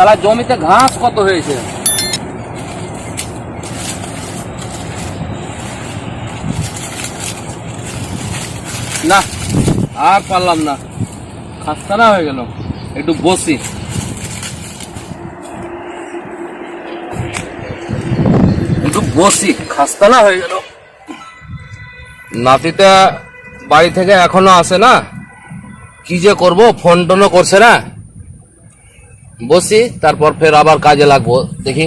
সালা জমিতে ঘাস কত হয়েছে? না, আর পারলাম না। খাস্তানা হয়ে গেল। একটু বসি। একটু বসি। খাস্তানা হয়ে গেল। নাতিটা বাড়ি থেকে এখনও আসে না? কি যে করব? ফোন টোনও করছে না? বসি তারপর ফের আবার কাজে লাগবো। দেখি।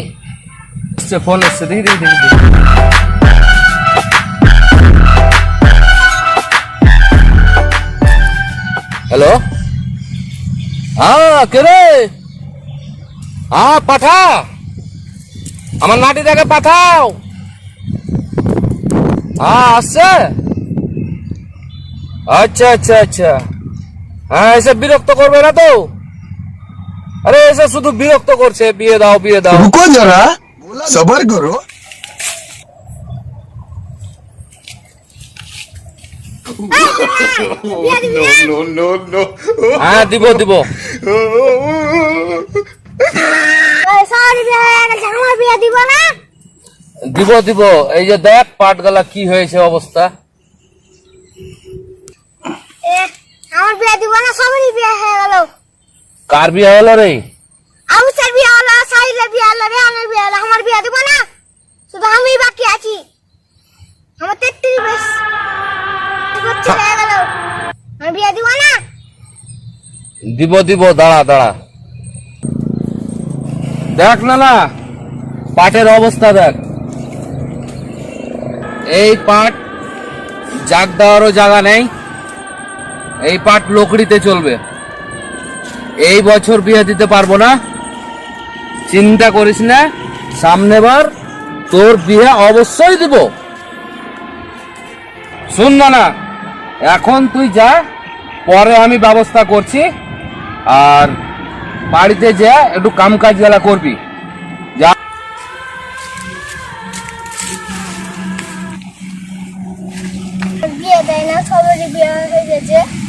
এসছে ফোন এসছে দেখি দেখি দেখি দেখি। হ্যালো? হ্যাঁ কে রে? হ্যাঁ পাঠা আমার নাটিটাকে পাঠাও। হ্যাঁ আসছে? আচ্ছা আচ্ছা আচ্ছা। হ্যাঁ এসে বিরক্ত করবে না তো? আরে এসে শুধু বিরক্ত করছে বিয়ে দাও বিয়ে দাও। রুকো যারা সবার করো। হ্যাঁ দিব দিব। দিব দিব এই যে দেখ পাট গলা কি হয়েছে অবস্থা। আমার বিয়ে দিব না? সবারই বিয়ে কার বিয়ে হলো রে? আবুসের বিয়ে হলো সাহিলের বিয়ে হলো রেহানের বিয়ে হলো আমার বিয়ে দিব না। শুধু আমি বাকি আছি। আমার তেত্রিশ হয়ে গেল আমার বিয়ে দিব না। দিব দিব দাঁড়া দাঁড়া। দেখ না না। পাটের অবস্থা দেখ। এই পাট জাগ দেওয়ারও জায়গা নেই। এই পাট লোকড়িতে চলবে। এই বছর বিয়ে দিতে পারব না। চিন্তা করিস না, সামনেবার তোর বিয়ে অবশ্যই দিব। শুন না না, এখন তুই যা, পরে আমি ব্যবস্থা করছি, আর বাড়িতে যা, একটু কাম কাজ গেলা করবি। যা। বিয়ে দেয় না, সবারই বিয়ে হয়ে গেছে।